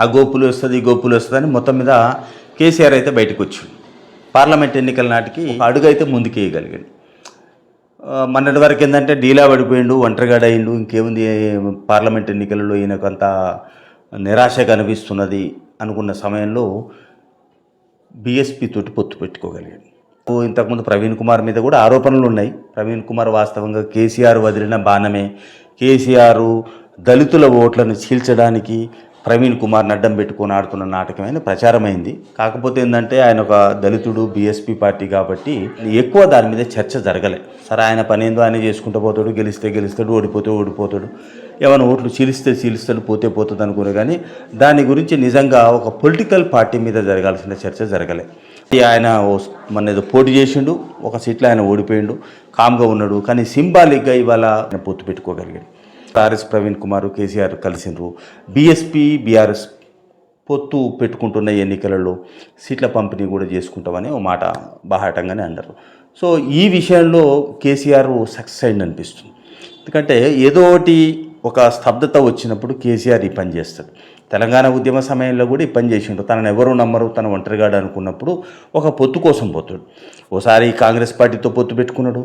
ఆ గోపులు వస్తుంది ఈ గోపులు వస్తుంది అని మొత్తం మీద కేసీఆర్ అయితే బయటకు వచ్చిండు. పార్లమెంట్ ఎన్నికల నాటికి అడుగు అయితే ముందుకు వేయగలిగాడు. ఆ, మొన్నటి వరకు ఏంటంటే డీలా పడిపోయిండు ఒంటరిగాడు అయిండు ఇంకేముంది పార్లమెంట్ ఎన్నికలలో ఈయనకు అంత నిరాశ కనిపిస్తున్నది అనుకున్న సమయంలో బీఎస్పీ తోటి పొత్తు పెట్టుకోగలిగాడు. ఇంతకుముందు ప్రవీణ్ కుమార్ మీద కూడా ఆరోపణలు ఉన్నాయి. ప్రవీణ్ కుమార్ వాస్తవంగా కేసీఆర్ వదిలిన బాణమే. కేసీఆర్ దళితుల ఓట్లను చీల్చడానికి ప్రవీణ్ కుమార్ని అడ్డం పెట్టుకొని ఆడుతున్న నాటకమైన ప్రచారమైంది. కాకపోతే ఏంటంటే ఆయన ఒక దళితుడు బీఎస్పీ పార్టీ కాబట్టి ఎక్కువ దాని మీద చర్చ జరగలే. సరే ఆయన పని ఏందో ఆయన చేసుకుంటూ పోతాడు గెలిస్తే గెలుస్తాడు ఓడిపోతే ఓడిపోతాడు. ఏమైనా ఓట్లు చీలిస్తే చీలిస్తాడు పోతే పోతుంది అనుకునే కానీ దాని గురించి నిజంగా ఒక పొలిటికల్ పార్టీ మీద జరగాల్సిన చర్చ జరగలే. ఈ ఆయన ఓ- ఏదో పోటీ చేసిండు ఒక సీట్లో ఆయన ఓడిపోయిండు కామ్గా ఉన్నాడు. కానీ సింబాలిక్గా ఇవాళ ఆయన పొత్తు పెట్టుకోగలిగాడు. ఆర్ఎస్ ప్రవీణ్ కుమార్ కేసీఆర్ కలిసిండ్రు. బీఎస్పీ బీఆర్ఎస్ పొత్తు పెట్టుకుంటున్న ఎన్నికలలో సీట్ల పంపిణీ కూడా చేసుకుంటామని ఓ మాట బాహాటంగానే అన్నారు. సో ఈ విషయంలో కేసీఆర్ సక్సెస్ అయింది అనిపిస్తుంది ఎందుకంటే ఏదో ఒకటి ఒక స్తబ్దత వచ్చినప్పుడు కేసీఆర్ ఈ పని చేస్తాడు. తెలంగాణ ఉద్యమ సమయంలో కూడా ఈ పని చేసిండు. తనను ఎవరు నమ్మరు? తన ఒంటరిగాడు అనుకున్నప్పుడు ఒక పొత్తు కోసం పోతాడు. ఓసారి కాంగ్రెస్ పార్టీతో పొత్తు పెట్టుకున్నాడు.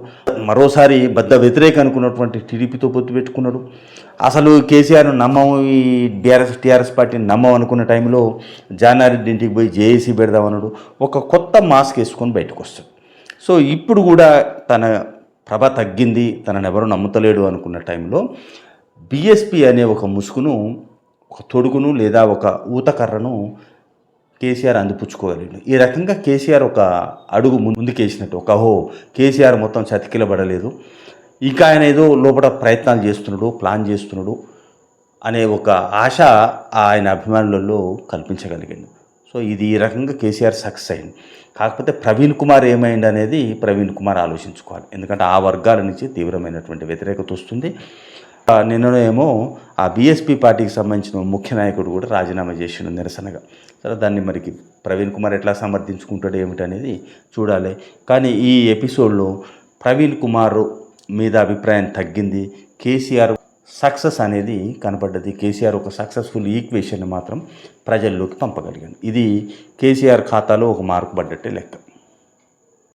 మరోసారి బద్ద వ్యతిరేక అనుకున్నటువంటి టీడీపీతో పొత్తు పెట్టుకున్నాడు. అసలు కేసీఆర్ నమ్మము ఈ డిఆర్ఎస్ టీఆర్ఎస్ పార్టీని నమ్మం అనుకున్న టైంలో జానారెడ్డి ఇంటికి పోయి జేఏసీ పెడదామన్నాడు. ఒక కొత్త మాస్క్ వేసుకొని బయటకు వస్తాడు. సో ఇప్పుడు కూడా తన ప్రభ తగ్గింది. తనను ఎవరు నమ్ముతలేడు అనుకున్న టైంలో బీఎస్పీ అనే ఒక ముసుగును ఒక తొడుగును లేదా ఒక ఊతకర్రను కేసీఆర్ అందిపుచ్చుకోగలిగాడు. ఈ రకంగా కేసీఆర్ ఒక అడుగు ముందుకేసినట్టు ఒక హో కేసీఆర్ మొత్తం చతికిలబడలేదు. ఇంకా ఆయన ఏదో లోపల ప్రయత్నాలు చేస్తున్నాడు ప్లాన్ చేస్తున్నాడు అనే ఒక ఆశ ఆయన అభిమానులలో కల్పించగలిగాడు. సో ఇది ఈ రకంగా కేసీఆర్ సక్సెస్ అయింది కాకపోతే ప్రవీణ్ కుమార్ ఏమైంది అనేది ప్రవీణ్ కుమార్ ఆలోచించుకోవాలి. ఎందుకంటే ఆ వర్గాల నుంచి తీవ్రమైనటువంటి వ్యతిరేకత వస్తుంది. నిన్ననేమో ఆ బీఎస్పీ పార్టీకి సంబంధించిన ముఖ్య నాయకుడు కూడా రాజీనామా చేసిండు నిరసనగా. సరే దాన్ని మరికి ప్రవీణ్ కుమార్ ఎట్లా సమర్థించుకుంటాడు ఏమిటనేది చూడాలి. కానీ ఈ ఎపిసోడ్లో ప్రవీణ్ కుమార్ మీద అభిప్రాయం తగ్గింది. కేసీఆర్ సక్సెస్ అనేది కనపడ్డది. కేసీఆర్ ఒక సక్సెస్ఫుల్ ఈక్వేషన్ మాత్రం ప్రజల్లోకి పంపగలిగాను ఇది కేసీఆర్ ఖాతాలో ఒక మార్పు పడ్డట్టే లెక్క.